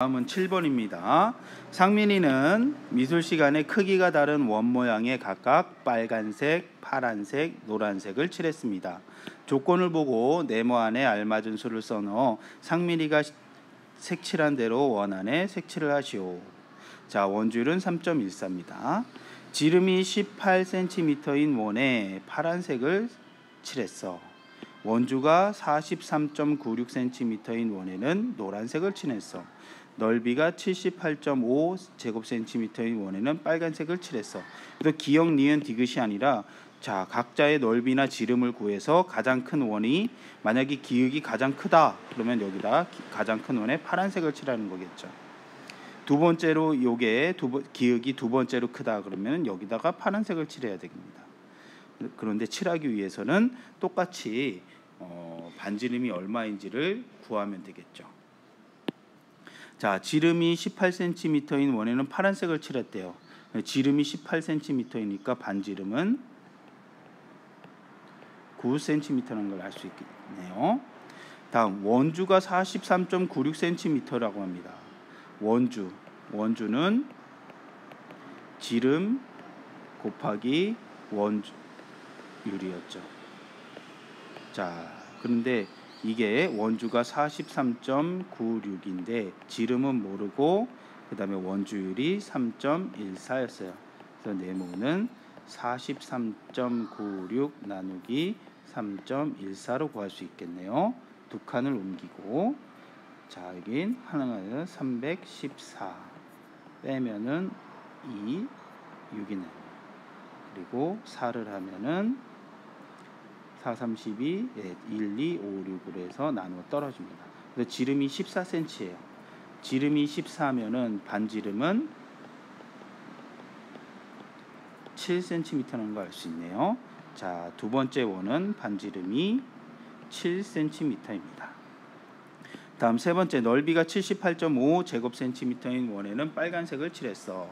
다음은 7번입니다. 상민이는 미술 시간에 크기가 다른 원 모양에 각각 빨간색, 파란색, 노란색을 칠했습니다. 조건을 보고 네모 안에 알맞은 수를 써넣어 상민이가 색칠한 대로 원 안에 색칠을 하시오. 자, 원줄은 3.14입니다. 지름이 18cm인 원에 파란색을 칠했어. 원주가 43.96cm인 원에는 노란색을 칠했어. 넓이가 78.5 제곱센티미터인 원에는 빨간색을 칠했어. 그래서 기역, 니은, 디귿이 아니라 자 각자의 넓이나 지름을 구해서 가장 큰 원이 만약에 기역이 가장 크다 그러면 여기다 가장 큰 원에 파란색을 칠하는 거겠죠. 두 번째로 요게 두 번, 기역이 두 번째로 크다 그러면 여기다가 파란색을 칠해야 됩니다. 그런데 칠하기 위해서는 똑같이 어, 반지름이 얼마인지를 구하면 되겠죠. 자, 지름이 18cm인 원에는 파란색을 칠했대요. 지름이 18cm이니까 반지름은 9cm라는 걸 알 수 있겠네요. 다음 원주가 43.96cm라고 합니다. 원주 원주는 지름 곱하기 원율이었죠. 자, 그런데 이게 원주가 43.96인데 지름은 모르고 그 다음에 원주율이 3.14였어요. 그래서 네모는 43.96 나누기 3.14로 구할 수 있겠네요. 두 칸을 옮기고 자 여긴 하나가 314 빼면은 2 6이네 그리고 4를 하면은 4, 32, 예, 1, 2, 5, 6으로 해서 나누어 떨어집니다. 그래서 지름이 14cm예요. 지름이 14면은 반지름은 7cm라는 걸 알 수 있네요. 자, 두 번째 원은 반지름이 7cm입니다. 다음 세 번째 넓이가 78.5 제곱센티미터인 원에는 빨간색을 칠했어.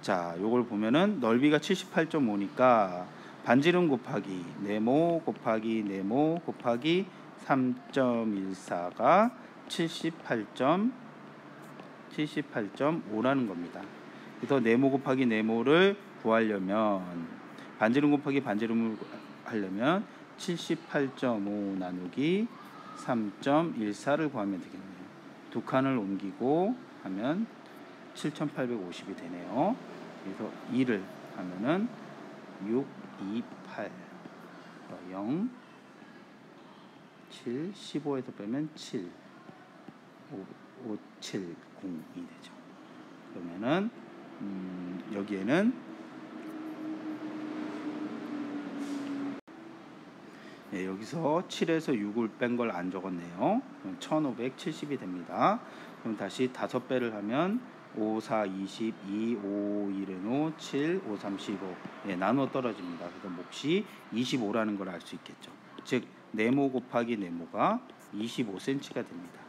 자, 요걸 보면은 넓이가 78.5니까 반지름 곱하기 네모 곱하기 네모 곱하기 3.14가 78. 78.5라는 겁니다. 그래서 네모 곱하기 네모를 구하려면 반지름 곱하기 반지름을 하려면 78.5 나누기 3.14를 구하면 되겠네요. 두 칸을 옮기고 하면 7850이 되네요. 그래서 2를 하면은 6, 2, 8, 0, 7, 15에서 빼면 7, 5, 5 7, 0이 되죠. 그러면은 음, 여기에는 네, 여기서 7에서 6을 뺀 걸 안 적었네요. 1570이 됩니다. 그럼 다시 5배를 하면 5, 4, 22, 5, 1은 5, 7, 5, 3, 15. 예, 나누어 떨어집니다. 그래서 몫이 25라는 걸 알 수 있겠죠. 즉, 네모 곱하기 네모가 25cm가 됩니다.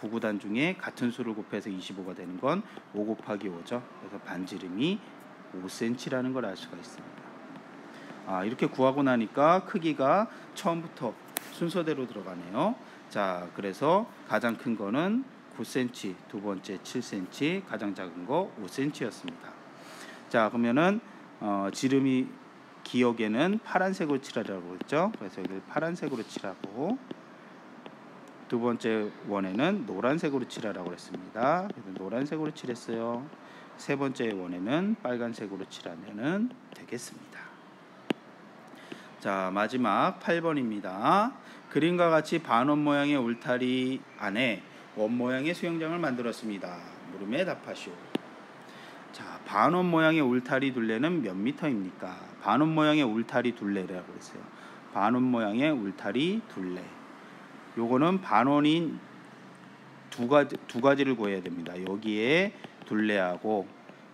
구구단 중에 같은 수를 곱해서 25가 되는 건 5 곱하기 5죠. 그래서 반지름이 5cm라는 걸 알 수가 있습니다. 아, 이렇게 구하고 나니까 크기가 처음부터 순서대로 들어가네요. 자, 그래서 가장 큰 거는 9cm, 두 번째 7cm, 가장 작은 거 5cm였습니다. 자, 그러면은 어, 지름이 기억에는 파란색으로 칠하라고 했죠. 그래서 여기 파란색으로 칠하고 두 번째 원에는 노란색으로 칠하라고 했습니다. 그래서 노란색으로 칠했어요. 세 번째 원에는 빨간색으로 칠하면 되겠습니다. 자, 마지막 8번입니다. 그림과 같이 반원 모양의 울타리 안에 원 모양의 수영장을 만들었습니다. 물음에 답하시오. 자, 반원 모양의 울타리 둘레는 몇 미터입니까? 반원 모양의 울타리 둘레라고 했어요. 반원 모양의 울타리 둘레. 요거는 반원인 두 가지 두 가지를 구해야 됩니다. 여기에 둘레하고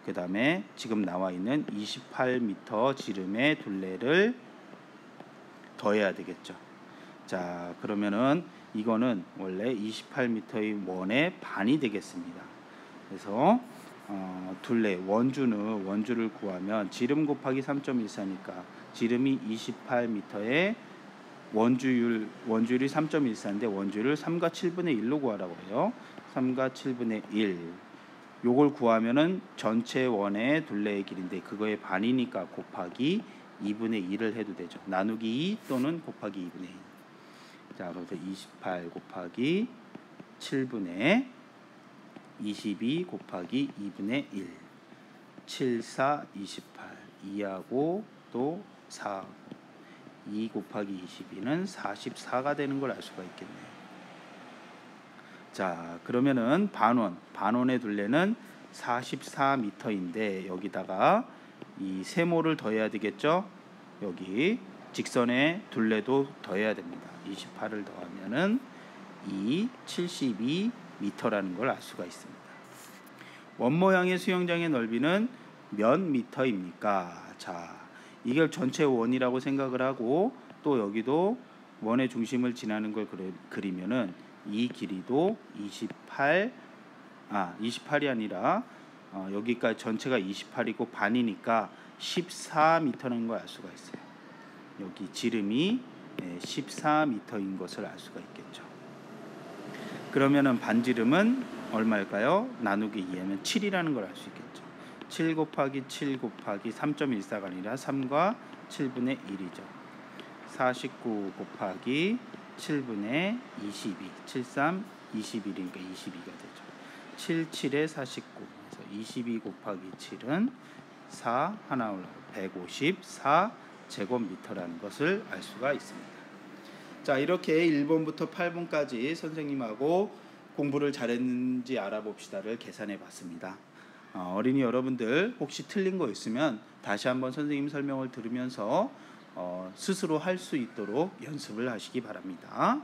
그다음에 지금 나와 있는 28m 지름의 둘레를 더해야 되겠죠. 자, 그러면은 이거는 원래 28m의 원의 반이 되겠습니다. 그래서 어, 둘레 원주는 원주를 구하면 지름 곱하기 3.14니까 지름이 28m에 원주율 원주율이 3.14인데 원주율을 3과 7분의 1로 구하라고 해요. 3과 7분의 1. 요걸 구하면은 전체 원의 둘레의 길인데 그거의 반이니까 곱하기 2분의 2를 해도 되죠. 나누기 2 또는 곱하기 2분의 2. 자, 그래서 28 곱하기 7분의 22 곱하기 2분의 1. 7, 4, 28. 2하고 또 4. 2 곱하기 22는 44가 되는 걸 알 수가 있겠네요. 자, 그러면은 반원, 반원의 둘레는 44m인데 여기다가 이 세모를 더해야 되겠죠? 여기 직선의 둘레도 더해야 됩니다. 28을 더하면은 이 72m라는 걸 알 수가 있습니다. 원 모양의 수영장의 넓이는 몇 미터입니까? 자, 이걸 전체 원이라고 생각을 하고 또 여기도 원의 중심을 지나는 걸 그리- 그리면은 이 길이도 28, 아 28이 아니라 어, 여기까지 전체가 28이고 반이니까 14m라는 걸 알 수가 있어요. 여기 지름이 14m인 것을 알 수가 있겠죠. 그러면은 반지름은 얼마일까요? 나누기 2하면 7이라는 걸 알 수 있겠죠. 7 곱하기 7 곱하기 3.14가 아니라 3과 7분의 1이죠. 49 곱하기 7분의 22, 73, 21이니까 22가 되죠. 7, 7에 49. 그래서 22 곱하기 7은 4 하나 올라가 154 제곱미터라는 것을 알 수가 있습니다. 자, 이렇게 1번부터 8번까지 선생님하고 공부를 잘했는지 알아봅시다를 계산해 봤습니다. 어, 어린이 여러분들 혹시 틀린 거 있으면 다시 한번 선생님 설명을 들으면서 어, 스스로 할 수 있도록 연습을 하시기 바랍니다.